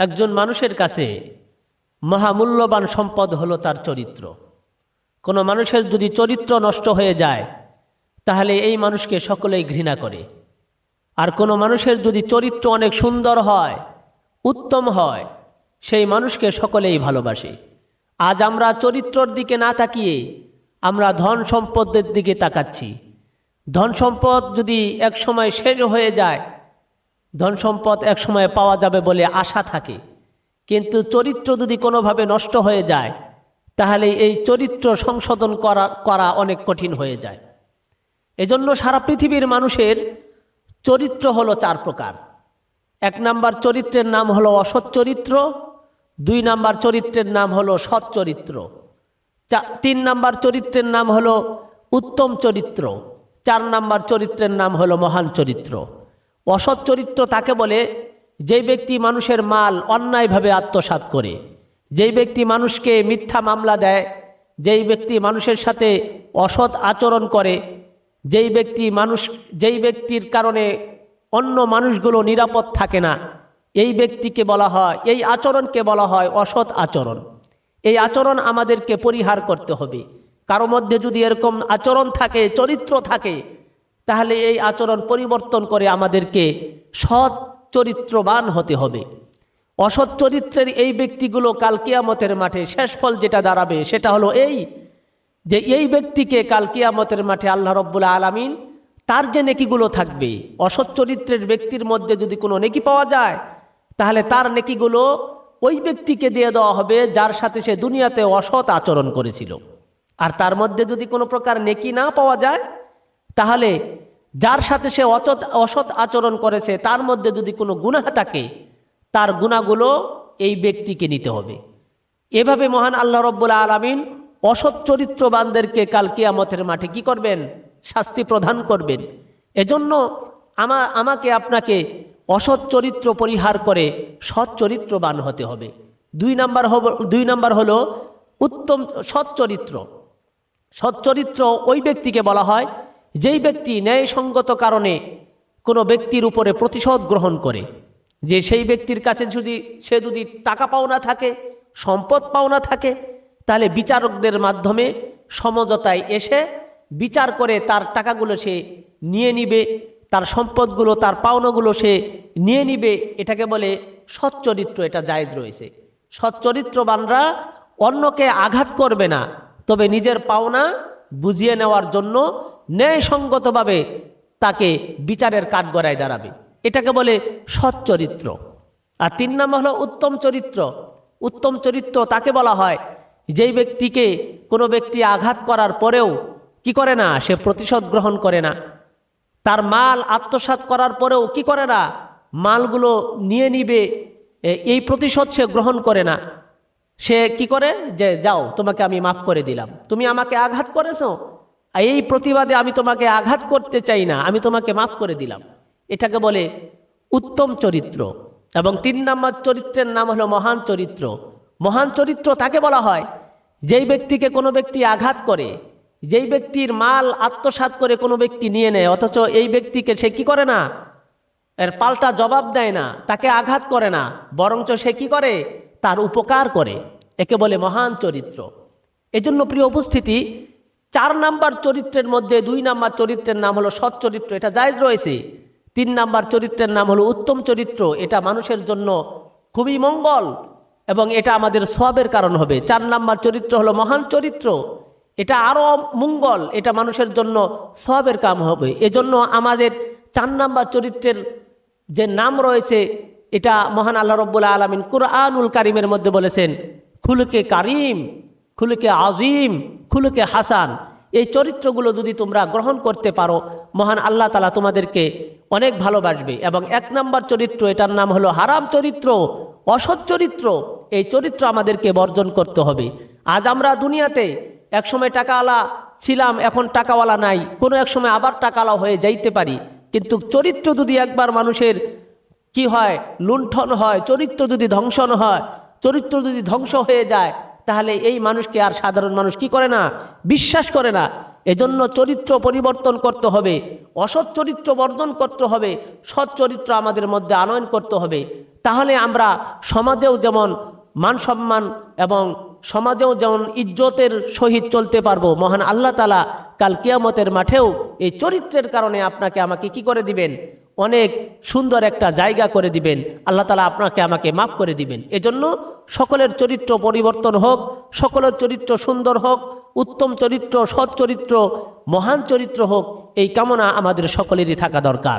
একজন মানুষের কাছে মহামূল্যবান সম্পদ হলো তার চরিত্র। কোনো মানুষের যদি চরিত্র নষ্ট হয়ে যায়, তাহলে এই মানুষকে সকলেই ঘৃণা করে। আর কোনো মানুষের যদি চরিত্র অনেক সুন্দর হয়, উত্তম হয়, সেই মানুষকে সকলেই ভালোবাসে। আজ আমরা চরিত্রর দিকে না তাকিয়ে আমরা ধন সম্পদের দিকে তাকাচ্ছি। ধন সম্পদ যদি এক সময় শেষ হয়ে যায় ধন সম্পদ এক সময় পাওয়া যাবে বলে আশা থাকে। কিন্তু চরিত্র যদি কোনোভাবে নষ্ট হয়ে যায় তাহলে এই চরিত্র সংশোধন করা করা অনেক কঠিন হয়ে যায়। এজন্য সারা পৃথিবীর মানুষের চরিত্র হলো চার প্রকার। এক নাম্বার চরিত্রের নাম হলো অসৎ চরিত্র, দুই নাম্বার চরিত্রের নাম হলো সৎ চরিত্র তিন নাম্বার চরিত্রের নাম হলো উত্তম চরিত্র, চার নাম্বার চরিত্রের নাম হলো মহান চরিত্র। অসৎ চরিত্র তাকে বলে, যেই ব্যক্তি মানুষের মাল অন্যায়ভাবে আত্মসাৎ করে, যেই ব্যক্তি মানুষকে মিথ্যা মামলা দেয়, যেই ব্যক্তি মানুষের সাথে অসৎ আচরণ করে, যেই ব্যক্তি মানুষ, যেই ব্যক্তির কারণে অন্য মানুষগুলো নিরাপদ থাকে না, এই ব্যক্তিকে বলা হয়, এই আচরণকে বলা হয় অসৎ আচরণ। এই আচরণ আমাদেরকে পরিহার করতে হবে। কারও মধ্যে যদি এরকম আচরণ থাকে, চরিত্র থাকে তাহলে এই আচরণ পরিবর্তন করে আমাদেরকে সৎ চরিত্রবান হতে হবে। অসৎ চরিত্রের এই ব্যক্তিগুলো কাল কিয়ামতের মাঠে শেষ ফল যেটা দাঁড়াবে সেটা হলো এই, যে এই ব্যক্তিকে কাল কিয়ামতের মাঠে আল্লাহ রব্বুল আলামিন তার যে নেকিগুলো থাকবে, অসৎ চরিত্রের ব্যক্তির মধ্যে যদি কোনো নেকি পাওয়া যায়, তাহলে তার নেকিগুলো ওই ব্যক্তিকে দিয়ে দেওয়া হবে যার সাথে সে দুনিয়াতে অসৎ আচরণ করেছিল। আর তার মধ্যে যদি কোনো প্রকার নেকি না পাওয়া যায় তাহলে যার সাথে সে অচত অসৎ আচরণ করেছে, তার মধ্যে যদি কোনো গুনাহ থাকে, তার গুণাগুলো এই ব্যক্তিকে নিতে হবে। এভাবে মহান আল্লাহ রব্বুল আলমিন অসৎ চরিত্রবানদেরকে কাল কিয়ামতের মাঠে কি করবেন? শাস্তি প্রদান করবেন। এজন্য আমা আমাকে আপনাকে অসৎ চরিত্র পরিহার করে সৎ চরিত্রবান হতে হবে। দুই নাম্বার হব দুই নাম্বার হলো উত্তম সৎ চরিত্র। সৎ চরিত্র ওই ব্যক্তিকে বলা হয় যেই ব্যক্তি ন্যায়সঙ্গত কারণে কোনো ব্যক্তির উপরে প্রতিশোধ গ্রহণ করে, যে সেই ব্যক্তির কাছে যদি সে যদি টাকা পাওনা থাকে, সম্পদ পাওনা থাকে, তাহলে বিচারকদের মাধ্যমে সমঝোতায় এসে বিচার করে তার টাকাগুলো সে নিয়ে নিবে, তার সম্পদগুলো, তার পাওনাগুলো সে নিয়ে নিবে। এটাকে বলে সচ্চরিত্র, এটা জায়েজ রয়েছে। সচ্চরিত্রবানরা অন্যকে আঘাত করবে না, তবে নিজের পাওনা বুঝিয়ে নেওয়ার জন্য ন্যায়সঙ্গতভাবে তাকে বিচারের কাঠগড়ায় দাঁড়াবে। এটাকে বলে সৎ চরিত্র। আর তিন নম্বর হলো উত্তম চরিত্র। উত্তম চরিত্র তাকে বলা হয়, যেই ব্যক্তিকে কোনো ব্যক্তি আঘাত করার পরেও কি করে না, সে প্রতিশোধ গ্রহণ করে না। তার মাল আত্মসাৎ করার পরেও কি করে না, মালগুলো নিয়ে নিবে এই প্রতিশোধ সে গ্রহণ করে না। সে কি করে? যে, যাও, তোমাকে আমি মাফ করে দিলাম। তুমি আমাকে আঘাত করেছ এই প্রতিবাদে আমি তোমাকে আঘাত করতে চাই না, আমি তোমাকে মাফ করে দিলাম। এটাকে বলে উত্তম চরিত্র এবং তিন নম্বর চরিত্রের নাম হলো মহান চরিত্র। মহান চরিত্র তাকে বলা হয়, যেই ব্যক্তিকে কোনো ব্যক্তি আঘাত করে, যেই ব্যক্তির মাল আত্মসাৎ করে কোনো ব্যক্তি নিয়ে নেয়, অথচ এই ব্যক্তিকে সে কি করে না? এর পাল্টা জবাব দেয় না, তাকে আঘাত করে না, বরঞ্চ সে কি করে? তার উপকার করে। একে বলে মহান চরিত্র। এজন্য প্রিয় উপস্থিতি চার নাম্বার চরিত্রের মধ্যে দুই নাম্বার চরিত্রের নাম হলো সৎ চরিত্র, এটা জায়জ রয়েছে। তিন নাম্বার চরিত্রের নাম হলো উত্তম চরিত্র, এটা মানুষের জন্য খুবই মঙ্গল এবং এটা আমাদের সবের কারণ হবে। চার নাম্বার চরিত্র হলো মহান চরিত্র, এটা আরও মঙ্গল, এটা মানুষের জন্য সবের কাম হবে। এজন্য আমাদের চার নাম্বার চরিত্রের যে নাম রয়েছে, এটা মহান আল্লাহ রব্বুল্লাহ আলমিন কুরআনুল কারিমের মধ্যে বলেছেন, খুলকে কারিম। খুলকে আজিম, খুলুকে হাসান, এই চরিত্রগুলো যদি তোমরা গ্রহণ করতে পারো, মহান আল্লাহ তালা তোমাদেরকে অনেক ভালোবাসবে। এবং এক নম্বর চরিত্র, এটার নাম হলো হারাম চরিত্র, অসৎ চরিত্র, এই চরিত্র আমাদেরকে বর্জন করতে হবে। আজ আমরা দুনিয়াতে একসময় টাকাওয়ালা ছিলাম, এখন টাকাওয়ালা নাই, কোনো এক সময় আবার টাকাওয়ালা হয়ে যাইতে পারি। কিন্তু চরিত্র যদি একবার মানুষের কি হয়, লুণ্ঠন হয়, চরিত্র যদি ধ্বংসন হয়, চরিত্র যদি ধ্বংস হয়ে যায় তাহলে এই মানুষকে আর সাধারণ মানুষ কি করে না? বিশ্বাস করে না। এজন্য চরিত্র পরিবর্তন করতে হবে, অসৎ চরিত্র বর্জন করতে হবে, সৎ চরিত্র আমাদের মধ্যে আনয়ন করতে হবে। তাহলে আমরা সমাজেও যেমন মান সম্মান এবং সমাজেও যেমন ইজ্জতের সহিত চলতে পারব, মহান আল্লাহ তালা কাল কিয়ামতের মাঠেও এই চরিত্রের কারণে আপনাকে আমাকে কি করে দিবেন? অনেক সুন্দর একটা জায়গা করে দিবেন। আল্লাহ তালা আপনাকে, আমাকে মাফ করে দিবেন। এজন্য সকলের চরিত্র পরিবর্তন হোক, সকলের চরিত্র সুন্দর হোক, উত্তম চরিত্র, সৎ চরিত্র, মহান চরিত্র হোক, এই কামনা আমাদের সকলেরই থাকা দরকার।